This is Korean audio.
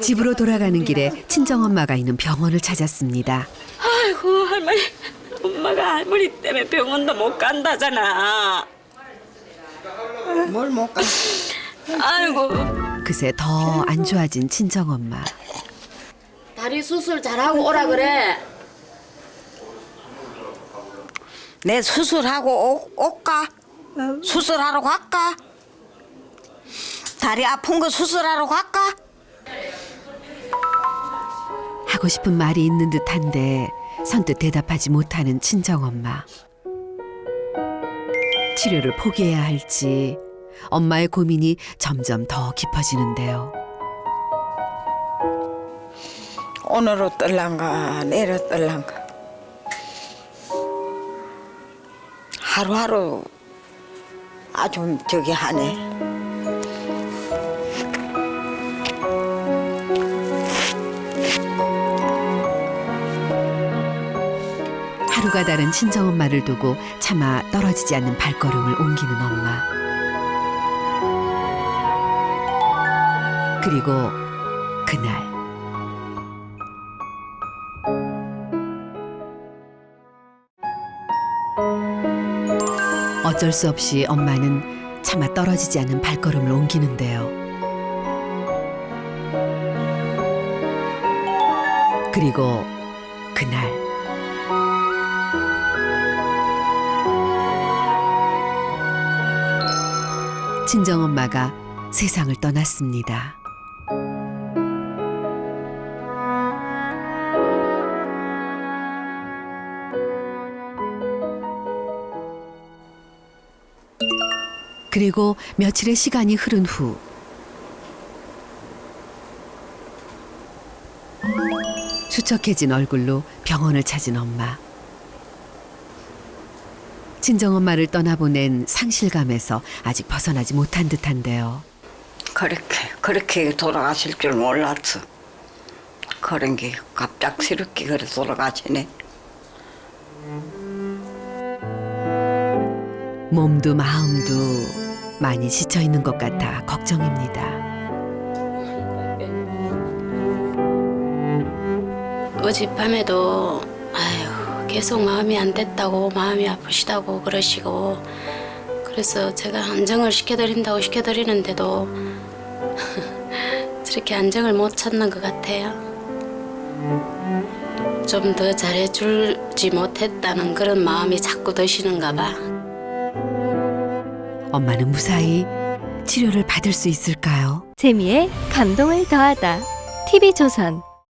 집으로 돌아가는 길에 친정 엄마가 있는 병원을 찾았습니다. 아이고 할머니 엄마가 할머니 때문에 병원도 못 간다잖아 뭘 못 가. 아이고 그새 더 안 좋아진 친정 엄마. 다리 수술 잘하고 오라 그래 내 수술하고 오, 올까? 수술하러 갈까? 다리 아픈 거 수술하러 갈까? 하고 싶은 말이 있는 듯한데 선뜻 대답하지 못하는 친정엄마. 치료를 포기해야 할지 엄마의 고민이 점점 더 깊어지는데요. 오늘로 떨란가 내일 떨란가 하루하루 아주 저기 하네 하루가 다른 친정엄마를 두고 차마 떨어지지 않는 발걸음을 옮기는 엄마. 그리고 그날 어쩔 수 없이 엄마는 차마 떨어지지 않는 발걸음을 옮기는데요. 그리고 그날 친정엄마가 세상을 떠났습니다. 그리고 며칠의 시간이 흐른 후 수척해진 얼굴로 병원을 찾은 엄마. 친정엄마를 떠나보낸 상실감에서 아직 벗어나지 못한 듯한데요. 그렇게 그렇게 돌아가실 줄 몰랐어 그런 게 갑작스럽게 그래 돌아가시네 몸도 마음도 많이 지쳐 있는 것 같아 걱정입니다. 어젯밤에도 아휴 계속 마음이 안 됐다고 마음이 아프시다고 그러시고 그래서 제가 안정을 시켜드린다고 시켜드리는데도 저렇게 안정을 못 찾는 것 같아요. 좀 더 잘해줄지 못했다는 그런 마음이 자꾸 드시는가 봐. 엄마는 무사히 치료를 받을 수 있을까요? 재미에 감동을 더하다. TV조선